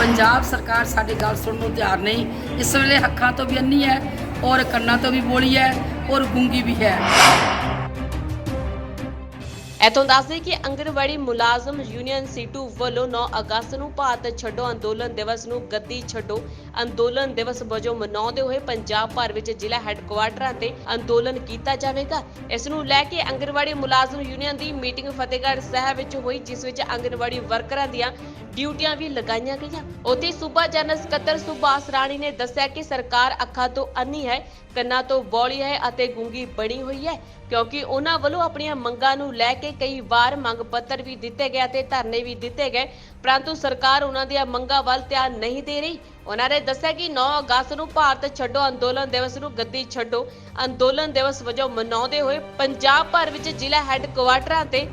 ਪੰਜਾਬ ਸਰਕਾਰ ਸਾਡੀ ਗੱਲ ਸੁਣਨ ਨੂੰ ਤਿਆਰ ਨਹੀਂ। ਇਸ ਵੇਲੇ ਅੱਖਾਂ ਤੋਂ ਵੀ ਅੰਨੀ ਹੈ ਔਰ ਕੰਨਾਂ ਤੋਂ ਵੀ ਬੋਲੀ ਹੈ ਔਰ ਗੂੰਗੀ ਵੀ ਹੈ। ਇਥੋਂ ਦੱਸਦੇ ਕਿ ਅੰਗਨਵਾੜੀ ਮੁਲਾਜ਼ਮ ਯੂਨੀਅਨ ਸੀਟੂ ਵੱਲੋਂ 9 ਅਗਸਤ ਨੂੰ ਭਾਰਤ ਛੱਡੋ ਅੰਦੋਲਨ ਦਿਵਸ ਨੂੰ ਗੱਦੀ ਛੱਡੋ ਅੰਦੋਲਨ ਦਿਵਸ ਵਜੋਂ ਮਨਾਉਂਦੇ ਹੋਏ ਪੰਜਾਬ ਭਰ ਵਿੱਚ ਜ਼ਿਲ੍ਹਾ ਹੈੱਡਕੁਆਰਟਰਾਂ ਤੇ ਅੰਦੋਲਨ ਕੀਤਾ ਜਾਵੇਗਾ। ਇਸ ਨੂੰ ਲੈ ਕੇ ਅੰਗਨਵਾੜੀ ਮੁਲਾਜ਼ਮ ਯੂਨੀਅਨ ਦੀ ਮੀਟਿੰਗ ਫਤਿਹਗੜ੍ਹ ਸਾਹਿਬ ਵਿੱਚ ਹੋਈ, ਜਿਸ ਵਿੱਚ ਅੰਗਨਵਾੜੀ ਵਰਕਰਾਂ ਦੀਆਂ ਡਿਊਟੀਆਂ ਵੀ ਲਗਾਈਆਂ ਗਈਆਂ। ਉੱਥੇ ਸੂਬਾ ਜਨਰਲ ਸਕੱਤਰ ਸੁਭਾਸ ਰਾਣੀ ਨੇ ਦੱਸਿਆ ਕਿ ਸਰਕਾਰ ਅੱਖਾਂ ਤੋਂ ਅੰਨੀ ਹੈ, ਕੰਨਾਂ ਤੋਂ ਬੌਲੀ ਹੈ ਅਤੇ ਗੂੰਗੀ ਬਣੀ ਹੋਈ ਹੈ, ਕਿਉਂਕਿ ਉਹਨਾਂ ਵੱਲੋਂ ਆਪਣੀਆਂ ਮੰਗਾਂ ਨੂੰ ਲੈ ਕੇ ਕਈ ਵਾਰ ਮੰਗ ਪੱਤਰ ਵੀ ਦਿੱਤੇ ਗਏ ਤੇ ਧਰਨੇ ਵੀ ਦਿੱਤੇ ਗਏ, ਪਰੰਤੂ ਸਰਕਾਰ ਉਹਨਾਂ ਦੀਆਂ ਮੰਗਾਂ ਵੱਲ ਧਿਆਨ ਨਹੀਂ ਦੇ ਰਹੀ। ਉਹਨਾਂ ਨੇ ਦੱਸਿਆ ਕਿ 9 ਅਗਸਤ ਨੂੰ ਭਾਰਤ ਛੱਡੋ, ਅੰਦੋਲਨ ਦਿਵਸ ਨੂੰ ਗੱਦੀ ਛੱਡੋ। ਅੰਦੋਲਨ ਦਿਵਸ ਵਜੋਂ ਮਨਾਉਂਦੇ ਹੋਏ ਪੰਜਾਬ ਭਰ ਵਿੱਚ ਜ਼ਿਲ੍ਹਾ ਹੈੱਡਕੁਆਰਟਰਾਂ ਤੇ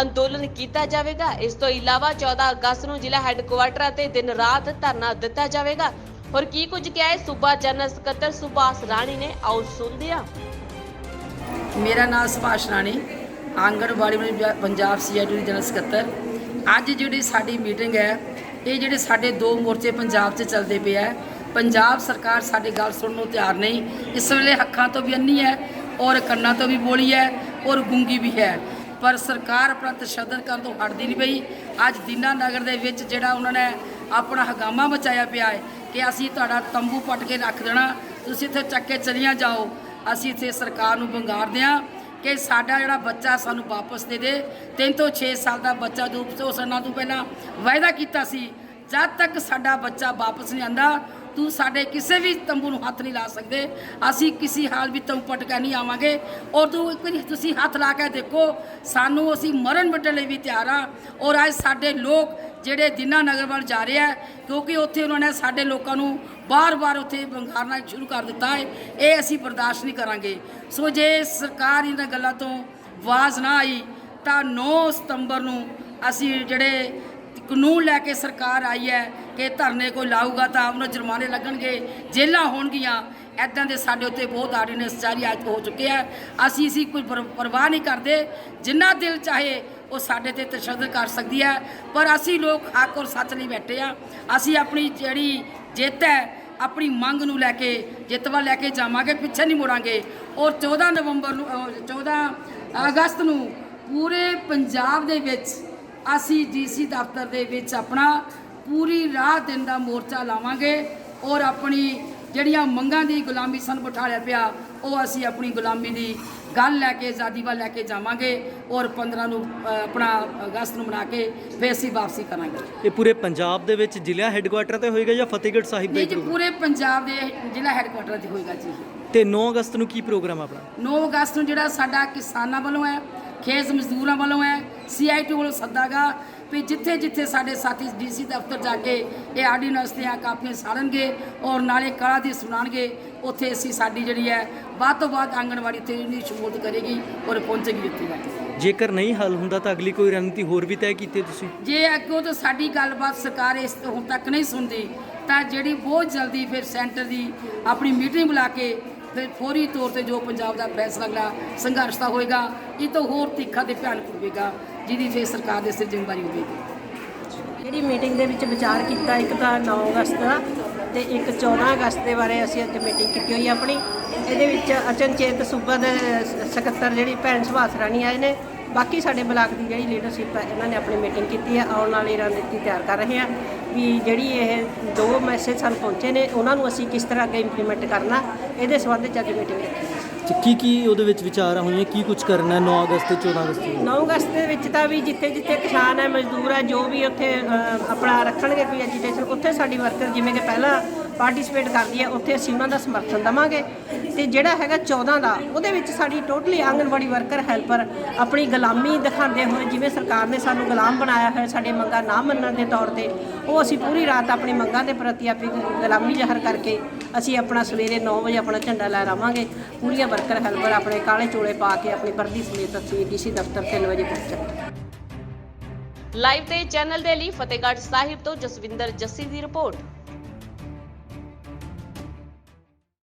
ਅੰਦੋਲਨ ਕੀਤਾ ਜਾਵੇਗਾ। ਇਸ ਤੋਂ ਇਲਾਵਾ 14 ਅਗਸਤ ਨੂੰ ਜ਼ਿਲ੍ਹਾ ਹੈੱਡਕੁਆਰਟਰਾਂ ਤੇ ਦਿਨ ਰਾਤ ਧਰਨਾ ਦਿੱਤਾ ਜਾਵੇਗਾ। ਹੋਰ ਕੀ ਕੁਝ ਕਿਹਾ ਹੈ? ਸੂਬਾ ਜਨਰਲ ਸਕੱਤਰ ਸੁਭਾਸ ਰਾਣੀ ਨੇ, ਆਓ ਸੁਣਦੇ ਹਾਂ। ਮੇਰਾ ਨਾਮ ਸੁਭਾਸ਼ ਰਾਣੀ, ਆਂਗਣਵਾੜੀ ਮੰਤਰੀ ਪੰਜਾਬ ਸੀਆਈਟੀ ਦੀ ਜਨਰਲ ਸਕੱਤਰ। ਅੱਜ ਜਿਹੜੀ ਸਾਡੀ ਮੀਟਿੰਗ ਹੈ, ਇਹ ਜਿਹੜੇ ਸਾਡੇ ਦੋ ਮੋਰਚੇ ਪੰਜਾਬ 'ਚ ਚੱਲਦੇ ਪਏ ਹੈ ਪੰਜਾਬ ਸਰਕਾਰ ਸਾਡੀ ਗੱਲ ਸੁਣਨ ਨੂੰ ਤਿਆਰ ਨਹੀਂ। ਇਸ ਵੇਲੇ ਅੱਖਾਂ ਤੋਂ ਵੀ ਅੰਨੀ ਹੈ, ਔਰ ਕੰਨਾਂ ਤੋਂ ਵੀ ਬੋਲੀ ਹੈ, ਔਰ ਗੁੰਗੀ ਵੀ ਹੈ। ਪਰ ਸਰਕਾਰ ਆਪਣਾ ਤਸ਼ੱਦਦ ਕਰਨ ਤੋਂ ਹਟਦੀ ਨਹੀਂ ਪਈ। ਅੱਜ ਦੀਨਾ ਨਗਰ ਦੇ ਵਿੱਚ ਜਿਹੜਾ ਉਹਨਾਂ ਨੇ ਆਪਣਾ ਹਗਾਮਾ ਮਚਾਇਆ ਪਿਆ ਹੈ ਕਿ ਅਸੀਂ ਤੁਹਾਡਾ ਤੰਬੂ ਪੱਟ ਕੇ ਰੱਖ ਦੇਣਾ। ਤੁਸੀਂ ਇੱਥੇ ਚੱਕ ਕੇ ਚਲੀਆਂ ਜਾਓ। ਅਸੀਂ ਇੱਥੇ ਸਰਕਾਰ ਨੂੰ ਬੰਗਾਰਦੇ ਹਾਂ ਕਿ ਸਾਡਾ ਜਿਹੜਾ ਬੱਚਾ ਸਾਨੂੰ ਵਾਪਸ ਦੇ ਦੇ। ਤਿੰਨ ਤੋਂ 6 ਸਾਲ ਦਾ ਬੱਚਾ ਜੋ ਉਸ ਸਾਲਾਂ ਤੋਂ ਪਹਿਲਾਂ ਵਾਅਦਾ ਕੀਤਾ ਸੀ, ਜਦ ਤੱਕ ਸਾਡਾ ਬੱਚਾ ਵਾਪਸ ਨਹੀਂ ਆਂਦਾ ਤੂੰ ਸਾਡੇ ਕਿਸੇ ਵੀ ਤੰਬੂ ਨੂੰ ਹੱਥ ਨਹੀਂ ਲਾ ਸਕਦੇ। ਅਸੀਂ ਕਿਸੇ ਹਾਲ ਵੀ ਤੰਬੂ ਪਟ ਕੇ ਨਹੀਂ ਆਵਾਂਗੇ। ਔਰ ਤੂੰ ਇੱਕ ਵਾਰੀ ਤੁਸੀਂ ਹੱਥ ਲਾ ਕੇ ਦੇਖੋ, ਸਾਨੂੰ ਅਸੀਂ ਮਰਨ ਵੱਟਣ ਲਈ ਵੀ ਤਿਆਰ ਆ। ਔਰ ਅੱਜ ਸਾਡੇ ਲੋਕ ਜਿਹੜੇ ਦਿਨਾ ਨਗਰ ਵੱਲ ਜਾ ਰਹੇ ਹੈ ਕਿਉਂਕਿ ਉੱਥੇ ਉਹਨਾਂ ਨੇ ਸਾਡੇ ਲੋਕਾਂ ਨੂੰ ਬਾਰ-ਬਾਰ ਉੱਥੇ ਬੰਗਾਰਨਾ ਸ਼ੁਰੂ ਕਰ ਦਿੱਤਾ ਹੈ। ਇਹ ਅਸੀਂ ਬਰਦਾਸ਼ਤ ਨਹੀਂ ਕਰਾਂਗੇ। ਸੋ ਜੇ ਸਰਕਾਰ ਇਹਨਾਂ ਗੱਲਾਂ ਤੋਂ ਆਵਾਜ਼ ਨਾ ਆਈ, ਤਾਂ 9 ਸਤੰਬਰ ਨੂੰ ਅਸੀਂ ਜਿਹੜੇ ਕਾਨੂੰਨ ਲੈ ਕੇ ਸਰਕਾਰ ਆਈ ਹੈ ਕਿ ਧਰਨੇ ਕੋਈ ਲਾਊਗਾ ਤਾਂ ਉਹਨਾਂ ਜੁਰਮਾਨੇ ਲੱਗਣਗੇ ਜੇਲਾਂ ਹੋਣਗੀਆਂ। ਐਦਾਂ ਦੇ ਸਾਡੇ ਉੱਤੇ ਬਹੁਤ ਆਰਡੀਨੈਂਸ ਜਾਰੀ ਅੱਜ ਹੋ ਚੁੱਕੇ ਆ ਅਸੀਂ ਇਸੀ ਕੋਈ ਪਰਵਾਹ ਨਹੀਂ ਕਰਦੇ। ਜਿੰਨਾ ਦਿਲ ਚਾਹੇ ਉਹ ਸਾਡੇ ਤੇ ਤਸ਼ੱਦਦ ਕਰ ਸਕਦੀ ਹੈ। ਪਰ ਅਸੀਂ ਲੋਕ ਹੱਕ ਔਰ ਸੱਚ ਲਈ ਬੈਠੇ ਆ ਅਸੀਂ ਆਪਣੀ ਜਿਹੜੀ ਜਿੱਤ ਹੈ, ਆਪਣੀ ਮੰਗ ਨੂੰ ਲੈ ਕੇ, ਜਿੱਤ ਵੱਲ ਲੈ ਕੇ ਜਾਵਾਂਗੇ, ਪਿੱਛੇ ਨਹੀਂ ਮੁੜਾਂਗੇ। ਔਰ 14 ਨਵੰਬਰ ਨੂੰ, ਅਹ 14 ਅਗਸਤ ਨੂੰ ਪੂਰੇ ਪੰਜਾਬ ਦੇ ਵਿੱਚ ਅਸੀਂ ਡੀਸੀ ਦਫ਼ਤਰ ਦੇ ਵਿੱਚ ਆਪਣਾ ਪੂਰੀ ਰਾਤ ਦਿਨ ਦਾ ਮੋਰਚਾ ਲਾਵਾਂਗੇ ਔਰ ਆਪਣੀ ਜਿਹੜੀਆਂ ਮੰਗਾਂ ਦੀ ਗੁਲਾਮੀ ਸਾਨੂੰ ਬਿਠਾਲਿਆ ਪਿਆ ਉਹ ਅਸੀਂ ਆਪਣੀ ਗੁਲਾਮੀ ਦੀ ਗੱਲ ਲੈ ਕੇ ਆਜ਼ਾਦੀ ਵੱਲ ਲੈ ਕੇ ਜਾਵਾਂਗੇ ਔਰ 15 ਨੂੰ ਆਪਣਾ ਅਗਸਤ ਨੂੰ ਮਨਾ ਕੇ ਫਿਰ ਅਸੀਂ ਵਾਪਸੀ ਕਰਾਂਗੇ। ਇਹ ਪੂਰੇ ਪੰਜਾਬ ਦੇ ਵਿੱਚ ਜ਼ਿਲ੍ਹਾ ਹੈੱਡਕੁਆਰਟਰ ਤੇ ਹੋਏਗਾ ਜਾਂ ਫਤਿਹਗੜ੍ਹ ਸਾਹਿਬ ਦੇ ਜੀ ਪੂਰੇ ਪੰਜਾਬ ਦੇ ਜ਼ਿਲ੍ਹਾ ਹੈੱਡਕੁਆਟਰ ਤੇ ਹੋਏਗਾ ਜੀ। ਤੇ 9 ਅਗਸਤ ਨੂੰ ਕੀ ਪ੍ਰੋਗਰਾਮ ਆਪਣਾ? 9 ਅਗਸਤ ਨੂੰ ਜਿਹੜਾ ਸਾਡਾ ਕਿਸਾਨਾਂ ਵੱਲੋਂ ਹੈ ਖੇਤ ਮਜ਼ਦੂਰਾਂ ਵੱਲੋਂ ਹੈ ਸੀਆਈਟੀ ਵੱਲੋਂ ਸੱਦਾਗਾ ਵੀ ਜਿੱਥੇ ਜਿੱਥੇ ਸਾਡੇ ਸਾਥੀ ਡੀਸੀ ਦਫ਼ਤਰ ਜਾ ਕੇ ਇਹ ਆਰਡੀਨੈਂਸ ਦੀਆਂ ਕਾਪੀਆਂ ਸਾੜਨਗੇ ਔਰ ਨਾਲੇ ਕਲਾ ਦੀ ਸੁਣਾਣਗੇ ਉੱਥੇ ਅਸੀਂ ਸਾਡੀ ਜਿਹੜੀ ਹੈ ਵੱਧ ਤੋਂ ਵੱਧ ਆਂਗਣਵਾੜੀ ਤੇ ਇਹਦੀ ਸ਼ਮੂਲੀਅਤ ਕਰੇਗੀ ਔਰ ਪਹੁੰਚੇਗੀ ਉੱਥੇ ਜਾ ਕੇ। ਜੇਕਰ ਨਹੀਂ ਹੱਲ ਹੁੰਦਾ ਤਾਂ ਅਗਲੀ ਕੋਈ ਰਣਨੀਤੀ ਹੋਰ ਵੀ ਤੈਅ ਕੀਤੀ ਤੁਸੀਂ? ਜੇ ਅੱਗੋਂ ਤੋਂ ਸਾਡੀ ਗੱਲਬਾਤ ਸਰਕਾਰ ਇਸ ਤੋਂ ਹੁਣ ਤੱਕ ਨਹੀਂ ਸੁਣਦੀ ਤਾਂ ਜਿਹੜੀ ਬਹੁਤ ਜਲਦੀ ਫਿਰ ਸੈਂਟਰ ਦੀ ਆਪਣੀ ਮੀਟਿੰਗ ਬੁਲਾ ਕੇ ਫਿਰ ਫੌਰੀ ਤੌਰ ਤੇ ਜੋ ਪੰਜਾਬ ਦਾ ਫੈਸਲਾ ਅਗਲਾ ਸੰਘਰਸ਼ ਦਾ ਹੋਏਗਾ, ਇਹ ਤੋਂ ਹੋਰ ਤਿੱਖਾ ਤੇ ਭਿਆਨਕ ਹੋਵੇਗਾ, ਜਿਹਦੀ ਫਿਰ ਸਰਕਾਰ ਦੇ ਸਿਰ ਜ਼ਿੰਮੇਵਾਰੀ ਹੋਵੇਗੀ। ਜਿਹੜੀ ਮੀਟਿੰਗ ਦੇ ਵਿੱਚ ਵਿਚਾਰ ਕੀਤਾ ਇੱਕ ਤਾਂ 9 ਅਗਸਤ ਦਾ ਤੇ ਇੱਕ 14 ਅਗਸਤ ਦੇ ਬਾਰੇ ਅਸੀਂ ਅੱਜ ਮੀਟਿੰਗ ਕੀਤੀ ਹੋਈ ਹੈ ਆਪਣੀ। ਇਹਦੇ ਵਿੱਚ ਅਚਨਚੇਤ ਸੂਬਾ ਦੇ ਸਕੱਤਰ ਜਿਹੜੀ ਭੈਣ ਸੁਭਾਸ ਰਾਣੀ ਆਏ ਨੇ ਬਾਕੀ ਸਾਡੇ ਬਲਾਕ ਦੀ ਜਿਹੜੀ ਲੀਡਰਸ਼ਿਪ ਹੈ ਇਹਨਾਂ ਨੇ ਆਪਣੀ ਮੀਟਿੰਗ ਕੀਤੀ ਹੈ ਆਉਣ ਵਾਲੀ ਰਣਨੀਤੀ ਤਿਆਰ ਕਰ ਰਹੇ ਹਾਂ ਵੀ ਜਿਹੜੀ ਇਹ ਦੋ ਮੈਸੇਜ ਸਾਨੂੰ ਪਹੁੰਚੇ ਨੇ ਉਹਨਾਂ ਨੂੰ ਅਸੀਂ ਕਿਸ ਤਰ੍ਹਾਂ ਅੱਗੇ ਇੰਪਲੀਮੈਂਟ ਕਰਨਾ ਇਹਦੇ ਸੰਬੰਧ ਵਿੱਚ ਅੱਜ ਮੀਟਿੰਗ ਰੱਖੀ ਹੈ ਕੀ ਕੀ ਉਹਦੇ ਵਿੱਚ ਵਿਚਾਰਾਂ ਹੋਈਆਂ ਕੀ ਕੁਝ ਕਰਨਾ ਹੈ 9 ਅਗਸਤ ਤੇ 14 ਅਗਸਤ ਨੂੰ 9 ਅਗਸਤ ਦੇ ਵਿੱਚ ਤਾਂ ਵੀ ਜਿੱਥੇ ਜਿੱਥੇ ਕਿਸਾਨ ਹੈ ਮਜ਼ਦੂਰ ਹੈ ਜੋ ਵੀ ਉੱਥੇ ਆਪਣਾ ਰੱਖਣਗੇ ਕੋਈ ਐਜੀਟੇਸ਼ਨ ਉੱਥੇ ਸਾਡੀ ਵਰਕਰ ਜਿਵੇਂ ਕਿ ਪਹਿਲਾਂ ਪਾਰਟਿਸਿਪੇਟ ਕਰਦੀ ਹੈ, ਉੱਥੇ ਅਸੀਂ ਉਹਨਾਂ ਦਾ ਸਮਰਥਨ ਦਵਾਂਗੇ। ਤੇ ਜਿਹੜਾ ਹੈਗਾ 14 ਦਾ, ਉਹਦੇ ਵਿੱਚ ਸਾਡੀ ਟੋਟਲੀ ਆਂਗਨਵਾੜੀ ਵਰਕਰ ਹੈਲਪਰ ਆਪਣੀ ਗੁਲਾਮੀ ਦਿਖਾਉਂਦੇ ਹੋਏ, ਜਿਵੇਂ ਸਰਕਾਰ ਨੇ ਸਾਨੂੰ ਗੁਲਾਮ ਬਣਾਇਆ ਹੋਇਆ, ਸਾਡੇ ਮੰਗਾਂ ਨਾ ਮੰਨਣ ਦੇ ਤੌਰ ਤੇ, ਉਹ ਅਸੀਂ ਪੂਰੀ ਰਾਤ ਆਪਣੀ ਮੰਗਾਂ ਦੇ ਪ੍ਰਤੀ ਆਪਣੀ ਗੁਲਾਮੀ ਜ਼ਾਹਰ ਕਰਕੇ ਅਸੀਂ ਆਪਣਾ ਸਵੇਰੇ 9 ਵਜੇ ਆਪਣਾ ਝੰਡਾ ਲਹਿਰਾਵਾਂਗੇ ਪੂਰੀਆਂ ਵਰਕਰ ਹੈਲਪਰ ਆਪਣੇ ਕਾਲੇ ਚੋਲੇ ਪਾ ਕੇ ਆਪਣੀ ਵਰਦੀ ਸਮੇਤ ਅਸੀਂ ਡੀਸੀ ਦਫ਼ਤਰ 3 ਵਜੇ ਪਹੁੰਚਾਂਗੇ। ਲਾਈਵ ਤੇ ਚੈਨਲ ਦੇ ਲਈ ਫਤਿਹਗੜ੍ਹ ਸਾਹਿਬ ਤੋਂ ਜਸਵਿੰਦਰ ਜੱਸੀ ਦੀ ਰਿਪੋਰਟ।